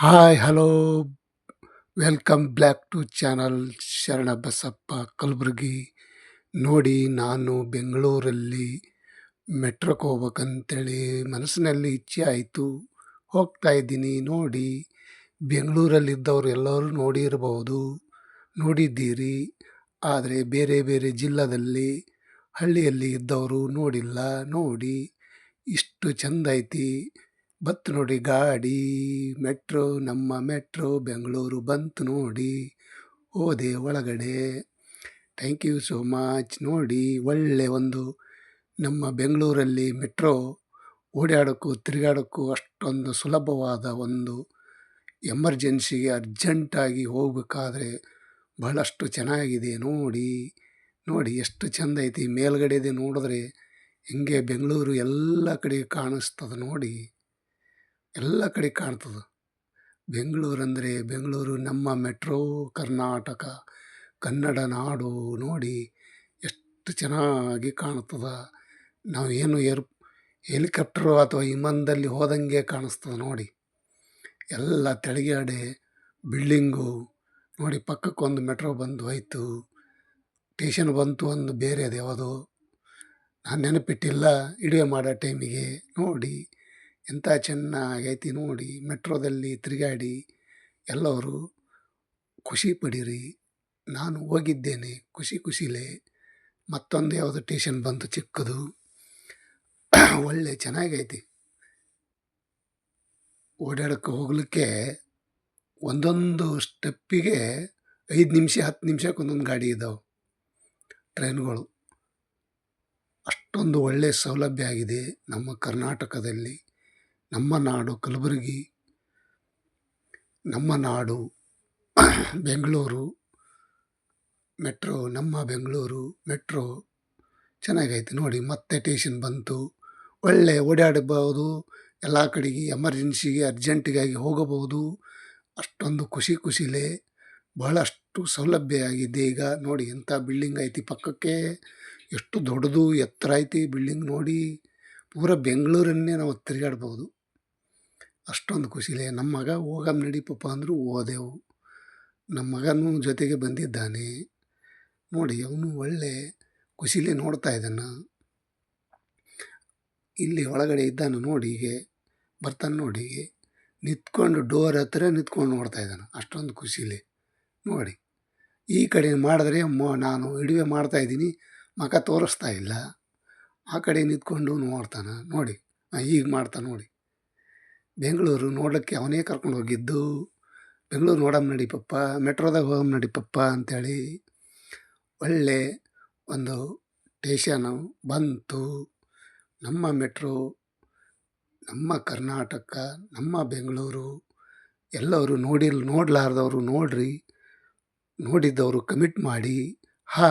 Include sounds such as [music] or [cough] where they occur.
Hi hello welcome back to channel Sharana Basappa Kalaburagi ನೋಡಿ ನಾನು ಬೆಂಗಳೂರಲ್ಲಿ ಮೆಟ್ರೋಕ್ಕೆ ಹೋಗ್ಬೇಕಂತೇಳಿ ಮನಸ್ಸಿನಲ್ಲಿ ಇಚ್ಛೆ ಆಯಿತು. ಹೋಗ್ತಾ ಇದ್ದೀನಿ, ನೋಡಿ. ಬೆಂಗಳೂರಲ್ಲಿದ್ದವರು ಎಲ್ಲರೂ ನೋಡಿರಬಹುದು ನೋಡಿದ್ದೀರಿ. ಆದರೆ ಬೇರೆ ಬೇರೆ ಜಿಲ್ಲಾದಲ್ಲಿ, ಹಳ್ಳಿಯಲ್ಲಿ ಇದ್ದವರು ನೋಡಿಲ್ಲ, ನೋಡಿ. ಇಷ್ಟು ಚೆಂದ ಐತಿ. ಬತ್ತು ನೋಡಿ ಗಾಡಿ, ಮೆಟ್ರೋ, ನಮ್ಮ ಮೆಟ್ರೋ ಬೆಂಗಳೂರು ಬಂತು ನೋಡಿ, ಹೋದೆ ಒಳಗಡೆ. Thank you so much. ನೋಡಿ, ಒಳ್ಳೆ ಒಂದು ನಮ್ಮ ಬೆಂಗಳೂರಲ್ಲಿ ಮೆಟ್ರೋ ಓಡಾಡೋಕ್ಕೂ ತಿರುಗಾಡೋಕ್ಕೂ ಅಷ್ಟೊಂದು ಸುಲಭವಾದ ಒಂದು ಎಮರ್ಜೆನ್ಸಿಗೆ ಅರ್ಜೆಂಟಾಗಿ ಹೋಗಬೇಕಾದ್ರೆ ಬಹಳಷ್ಟು ಚೆನ್ನಾಗಿದೆ. ನೋಡಿ ನೋಡಿ ಎಷ್ಟು ಚೆಂದ ಐತಿ. ಮೇಲ್ಗಡೆದೆ ನೋಡಿದ್ರೆ ಹಿಂಗೆ ಬೆಂಗಳೂರು ಎಲ್ಲ ಕಡೆ ಕಾಣಿಸ್ತದೆ ನೋಡಿ. ಎಲ್ಲ ಕಡೆ ಕಾಣ್ತದೆ. ಬೆಂಗಳೂರು ಅಂದರೆ ಬೆಂಗಳೂರು ನಮ್ಮ ಮೆಟ್ರೋ, ಕರ್ನಾಟಕ, ಕನ್ನಡ ನಾಡು ನೋಡಿ ಎಷ್ಟು ಚೆನ್ನಾಗಿ ಕಾಣ್ತದೆ. ಏನು ಏರ್, ಹೆಲಿಕಾಪ್ಟ್ರು ಅಥವಾ ವಿಮಾನದಲ್ಲಿ ಹೋದಂಗೆ ಕಾಣಿಸ್ತದೆ ನೋಡಿ. ಎಲ್ಲ ತೆಳಗಾಡೆ ಬಿಲ್ಡಿಂಗು ನೋಡಿ ಪಕ್ಕಕ್ಕೊಂದು ಮೆಟ್ರೋ ಬಂದು ಹೋಯಿತು. ಟೇಷನ್ ಬಂತು ಒಂದು ಬೇರೆದು ಯಾವುದು. ನಾನು ನೆನಪಿಟ್ಟಿಲ್ಲ ಇಡುವೆ ಮಾಡೋ ಟೈಮಿಗೆ ನೋಡಿ. ಎಂಥ ಚೆನ್ನಾಗೈತಿ ನೋಡಿ. ಮೆಟ್ರೋದಲ್ಲಿ ತಿರುಗಾಡಿ ಎಲ್ಲರೂ ಖುಷಿ ಪಡೀರಿ. ನಾನು ಹೋಗಿದ್ದೇನೆ ಖುಷಿ ಖುಷಿಲೇ. ಮತ್ತೊಂದು ಯಾವುದೋ ಟೇಷನ್ ಬಂತು ಚಿಕ್ಕದು. [coughs] ಒಳ್ಳೆ ಚೆನ್ನಾಗೈತಿ. ಓಡಾಡೋಕ್ಕೆ ಹೋಗಲಿಕ್ಕೆ ಒಂದೊಂದು ಸ್ಟೆಪ್ಪಿಗೆ ಐದು ನಿಮಿಷ, ಹತ್ತು ನಿಮಿಷಕ್ಕೆ ಒಂದೊಂದು ಗಾಡಿ ಇದ್ದಾವೆ ಟ್ರೈನ್ಗಳು. ಅಷ್ಟೊಂದು ಒಳ್ಳೆಯ ಸೌಲಭ್ಯ ಆಗಿದೆ ನಮ್ಮ ಕರ್ನಾಟಕದಲ್ಲಿ. ನಮ್ಮ ನಾಡು ಕಲಬುರಗಿ, ನಮ್ಮ ನಾಡು ಬೆಂಗಳೂರು, ಮೆಟ್ರೋ, ನಮ್ಮ ಬೆಂಗಳೂರು ಮೆಟ್ರೋ ಚೆನ್ನಾಗೈತೆ ನೋಡಿ. ಮತ್ತೆ ಟೇಷನ್ ಬಂತು. ಒಳ್ಳೆ ಓಡಾಡಬಹುದು. ಎಲ್ಲ ಕಡೆಗೆ ಎಮರ್ಜೆನ್ಸಿಗೆ, ಅರ್ಜೆಂಟಿಗಾಗಿ ಹೋಗಬಹುದು. ಅಷ್ಟೊಂದು ಖುಷಿ ಖುಷಿಲೆ ಬಹಳಷ್ಟು ಸೌಲಭ್ಯ ಆಗಿದೆ ಈಗ ನೋಡಿ. ಎಂಥ ಬಿಲ್ಡಿಂಗ್ ಐತಿ ಪಕ್ಕಕ್ಕೆ. ಎಷ್ಟು ದೊಡ್ಡದು ಎತ್ತರ ಐತಿ ಬಿಲ್ಡಿಂಗ್ ನೋಡಿ. ಪೂರ ಬೆಂಗಳೂರನ್ನೇ ನಾವು ತಿರುಗಾಡ್ಬೋದು ಅಷ್ಟೊಂದು ಖುಷಿಲೇ ನಮ್ಮ ಮಗ ಹೋಗಮ್ ನಡಿ ಪಪ್ಪ ಅಂದರು ಹೋದೆವು. ನಮ್ಮ ಮಗನೂ ಜೊತೆಗೆ ಬಂದಿದ್ದಾನೆ. ನೋಡಿ, ಅವನು ಒಳ್ಳೆ ಖುಷಿಲೇ ನೋಡ್ತಾ ಇದ್ದಾನೆ. ಇಲ್ಲಿ ಒಳಗಡೆ ಇದ್ದಾನೆ ನೋಡಿ ಹೀಗೆ, ಬರ್ತಾನೆ ನೋಡಿ ನಿಂತ್ಕೊಂಡು ಡೋರ್ ಹತ್ತಿರ ನಿಂತ್ಕೊಂಡು ನೋಡ್ತಾ ಇದ್ದಾನೆ. ಅಷ್ಟೊಂದು ಖುಷಿಲಿ. ನೋಡಿ, ಈ ಕಡೆ ಮಾಡಿದ್ರೆ ಮ ನಾನು ಇಡುವೆ ಮಾಡ್ತಾ ಇದ್ದೀನಿ, ಮಗ ತೋರಿಸ್ತಾ ಇಲ್ಲ. ಆ ಕಡೆ ನಿಂತ್ಕೊಂಡು ನೋಡ್ತಾನೆ. ನೋಡಿ ಈಗ ಮಾಡ್ತಾನೆ ನೋಡಿ. ಬೆಂಗಳೂರು ನೋಡಲಿಕ್ಕೆ ಅವನೇ ಕರ್ಕೊಂಡು ಹೋಗಿದ್ದು. ಬೆಂಗಳೂರು ನೋಡಮ್ ನಡಿಪಪ್ಪ ಮೆಟ್ರೋದಾಗ ಹೋಗಮ್ ನಡಿಪಪ್ಪ ಅಂಥೇಳಿ ಒಳ್ಳೆ ಒಂದು ಟೇಷನು ಬಂತು. ನಮ್ಮ ಮೆಟ್ರೋ, ನಮ್ಮ ಕರ್ನಾಟಕ, ನಮ್ಮ ಬೆಂಗಳೂರು ಎಲ್ಲರೂ ನೋಡಿಲ್ ನೋಡಲಾರ್ದವರು ನೋಡ್ರಿ, ನೋಡಿದ್ದವರು ಕಮಿಟ್ ಮಾಡಿ ಹಾ